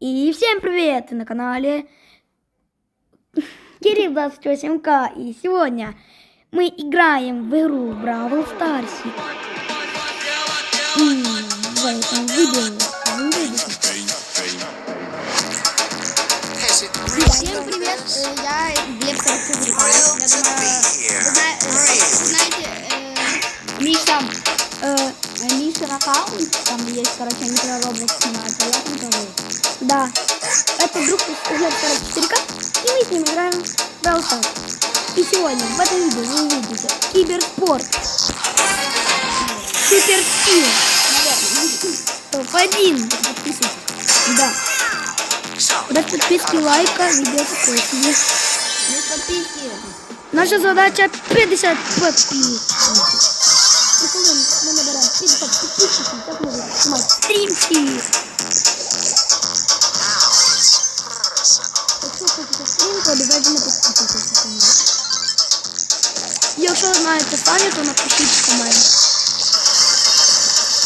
И всем привет! Вы на канале Кирилл 28К. И сегодня мы играем в игру Бравл Старси. В этом видео. Всем привет, э, я Глеб Сарцугрик. Мишин аккаунт, там есть, короче, Roblox снимают, а там тоже. Да, это друг Глеб 44К. И мы с ним играем в Старс. И сегодня в этом видео вы увидите киберспорт, суперскилл, топ-1. Подписывайтесь. Да. Без подписки, лайка, видео такое себе. Наша задача 50 подписчиков. І коли ми наберемо 50 підписчиків, так ми знімати стрімчик. Якщо хочете стрімку, обов'язково підписуйтесь на канал. Якщо знаєте самі, то напишіть в коментах.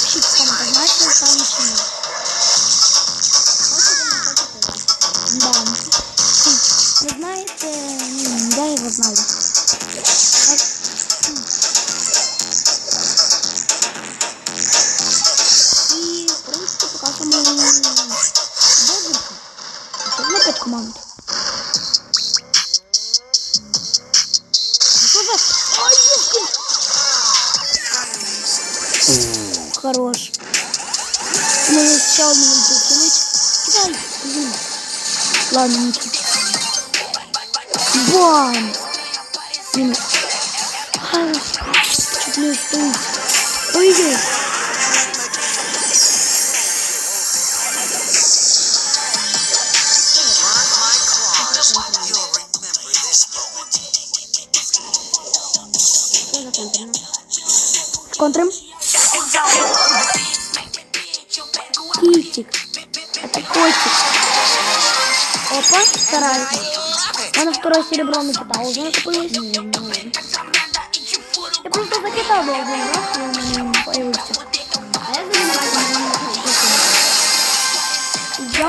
Пишіть в коментах, знаєте самі чи ні. Да. Ви знаєте, я його знаю. Команд. Що за? Ай, ёпки! Хорош. Ну, ще одну вибрати. Кидай. Блин. Ладно, ничего. Бам! Минус. Контрим. Китик. Это котик. Опа, вторая. Она второе серебро накидала. Уже накопилось? Я просто закидал был один раз, и он не появился. А я занимаюсь Я,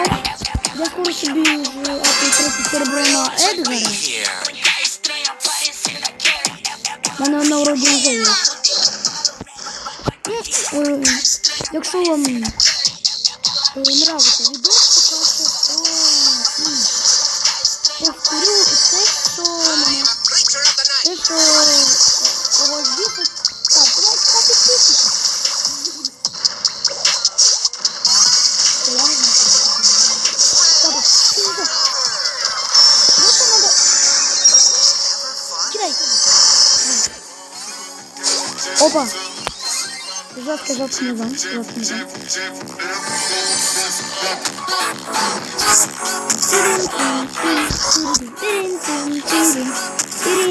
я скоро себе уже третє серебро на. У воно вроді вже є. Ну, е, якщо вам е, нравиться відео, то повторю те, що те, що когось бісить. Так, давайте та підписуйтесь. Та надо... Жестко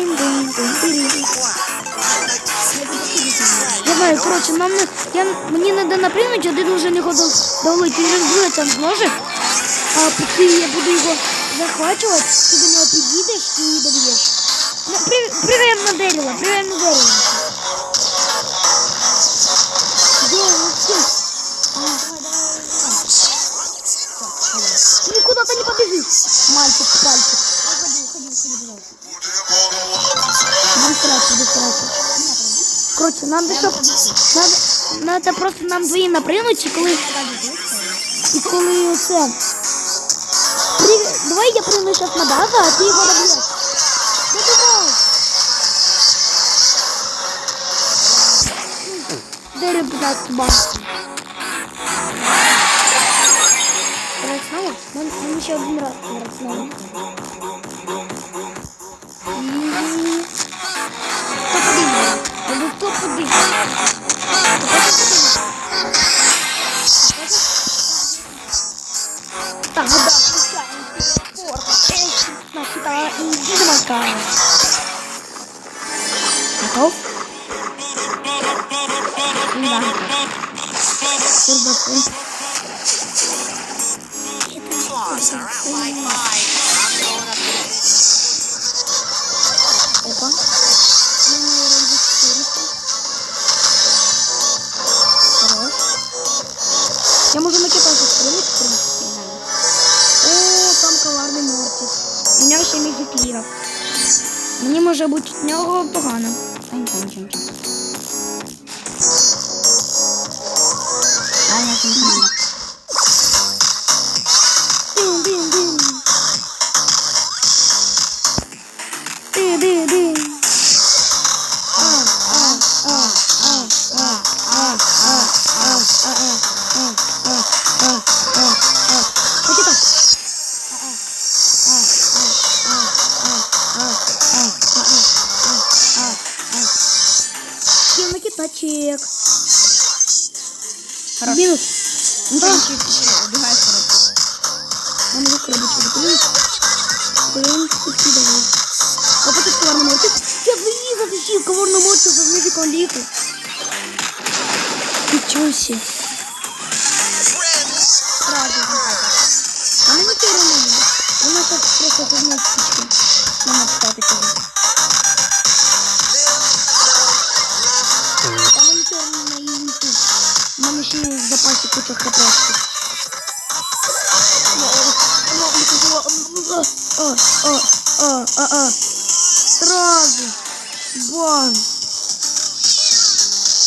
не дам. Давай, короче, нам не, я, треба напрямити, а ти дуже не ходив давай, ти вже там зможеш. А поки я буду його захвачувати, ти до нього підійдеш і доб'єш. Ну, привем на дерево, привем на дерево. Никуда ты не побежишь, мальчик, пальчик. Ходи, ходи, ходи, пожалуйста. Быстраться, быстраться. Короче, надо, щоб... Надо, надо просто нам двоїм напрямити, і коли... І коли це... При... Давай я прийму зараз на базу, а ти його доб'єш. Добивай! Дерево, будь ласка, базу. Давай снова? Нам, нам ще один раз давай снова. І... Топ-1. Я був топ-1. Так, вода, включаем спорт. Эх, Накита и замыкаем. Готов? Да. Турбофон. Ще ліра. Мені може бути від нього погано. котик. Хорошо. Минус. Ну, да. убегай сразу. Он его крабочек. Блин. Блин, кидаю. Вот этот коварный мультик. Я вылезу, зачем коварный мультик за мной Ты Ничего себе. Правда, Она не первая. Она так просто подняла птичку. Мама, кстати, этих катастроф. Сразу. Бан.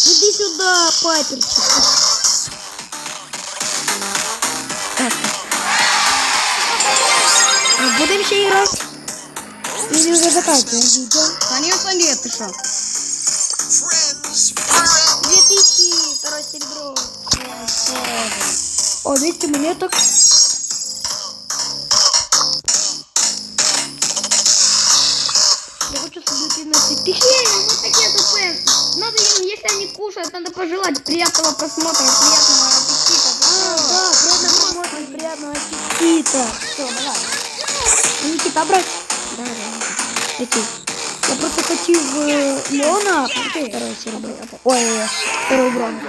Иди сюда, паперчик. А Будем еще играть? Или уже заканчиваем видео? Конечно, нет, ты что? 2000, второе серебро. О, 200 монеток. Я хочу себе 13 тысяч. Вот такие тупые. Надо им, если они кушают, надо пожелать приятного просмотра, приятного аппетита. А, да, приятного просмотра, приятного аппетита. Все, давай. Никита, брать. Давай, давай. Эти. Я просто хотів Леона второго серебро. Ой, второй бронь.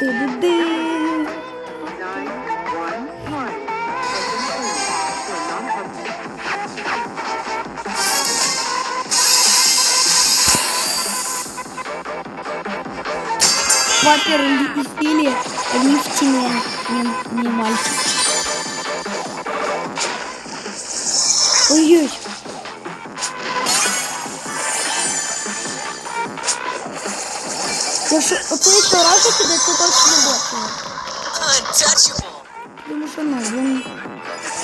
Ти-ди-ди. Папер и стили лифтине не, не мальчик. Ой-ой. Я що, оцей старался тебе це так не бачила. Дячого. Думаю, що ну, він...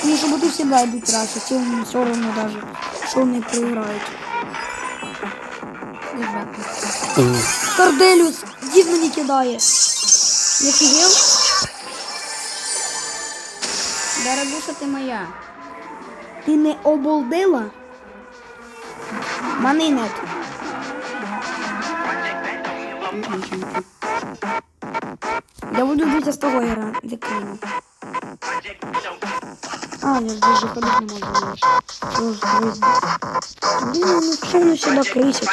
Тому що буду всегда бить раз, а ці вони все одно навіть, що вони проіграють. Не знаю. Корделюс, дід мені кидає. Дорогуша, ты моя. Ти не оболдила? Манинет. Я буду бить с того игра. Закину. А, я даже ходить не могу. Блин, ну почему он сюда крысит?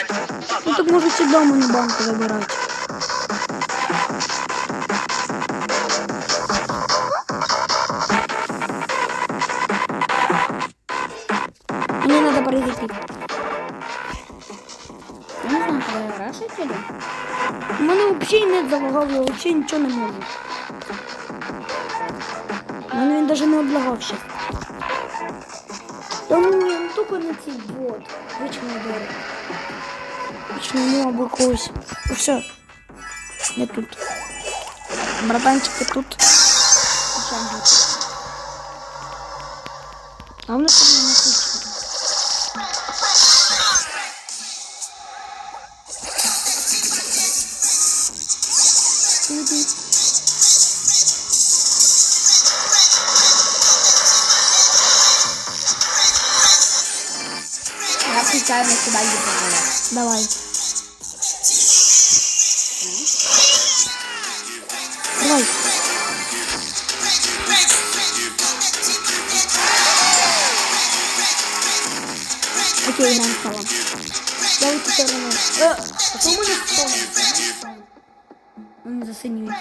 Ну так может сюда мы на банку забирать. У мене взагалі нет залагав, я взагалі нічого не можу. У мене він навіть не облагався. Та ні, ну тільки не цей бот. Вічно ударив. Вічно ну або когось. Ну все. Я тут. Братанчики тут. А вони там не случайно сюда не попадаю. Давай. Давай. Окей, играем в колонку. Я вот теперь... Э, а то мы не вспомним. Он засынивает.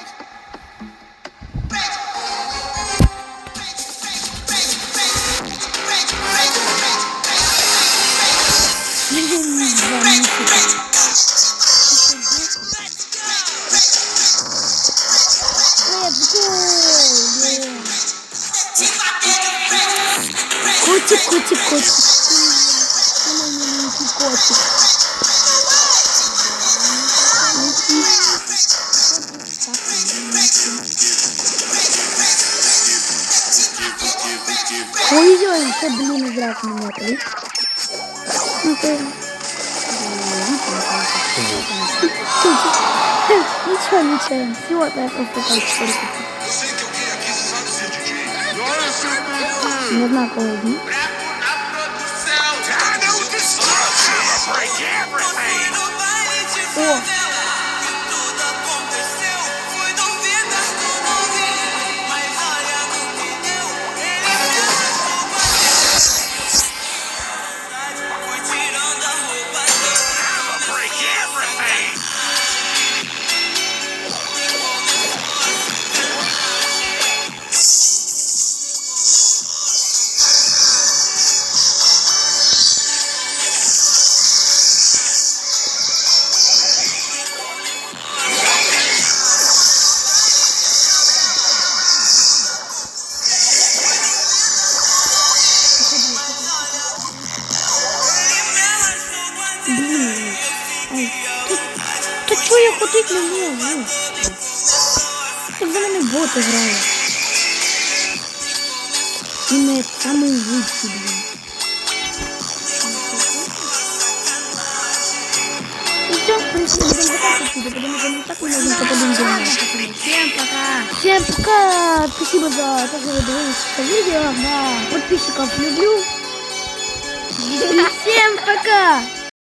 Котик, котик, котик. Ты мой миленький котик. Ой-ой, це, блін, зрак мене клик. Ну, ти... Нічого, нічого. Всього я просто так перекупив. Не знаю, коли дні. Не можу? Як за мене боти грали. І не самий лучший, блін. Ну все, в принципе, будем заканчивать видео, потому что мы так можем попадем Всем пока. Всем пока! Спасибо за то, что вы дивились видео. Да, подписчиков люблю. И всем пока!